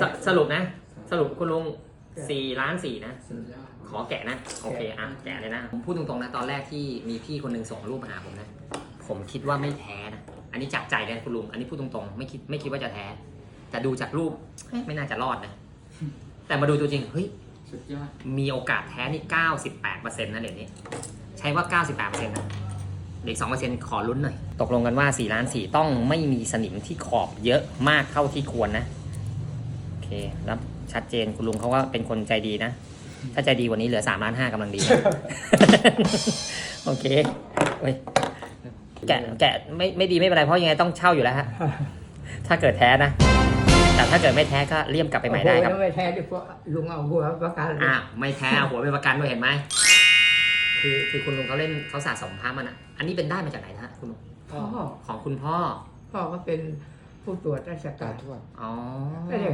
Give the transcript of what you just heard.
สสรุปนะ สรุปคุณลุงสี่ล้านสี่นะสุดยอดขอแกะนะ โอเคอะแกะเลยนะ ผมพูดตรงๆนะ ตอนแรกที่มีพี่คนหนึงส่งรูปมาหาผมนะ ผมคิดว่าไม่แท้นะ อันนี้จากใจเลยนะคุณลุง อันนี้พูดตรงๆ ไม่คิดไม่คิดว่าจะแท้ แต่ดูจากรูปเอ๊ะไม่น่าจะรอดนะ แต่มาดูตัวจริง เฮ้ย สุดยอด มีโอกาสแท้นี่98%นะเดี๋ยวนี้ ใช้ว่า98%นะเด็ก2%ขอลุ้นหน่อย ตกลงกันว่า4ล้าน4ต้องไม่มีสนิมที่ขอบเยอะมากเท่าที่ควรนะ โอเคแล้วชัดเจนคุณลุงเขาว่าเป็นคนใจดีนะ ถ้าใจดีกว่านี้เหลือ3ล้าน5กำลังดีนะ โอเคเว้ยแกะแกะไม่ไม่ดีไม่เป็นไรเพราะยังไงต้องเช่าอยู่แล้วฮะ ถ้าเกิดแท้นะ แต่ถ้าเกิดไม่แท้ก็เลี่ยมกลับไปใหม่ได้ครับโอ้โหแล้วไม่แท้ดิพวกลุงเอาหัวประกันเลยอะไม่แท้เอาหัวเป็นประกันด้วยเห็นไหมคือคือคุณลุงเขาเล่นเขาสะสมพระมันอะ อันนี้เป็นได้มาจากไหนนะฮะคุณลุงพ่อของคุณพ่อพ่อก็เป็นผู้ตรวจราชตาการทวดอ๋อไม่ได้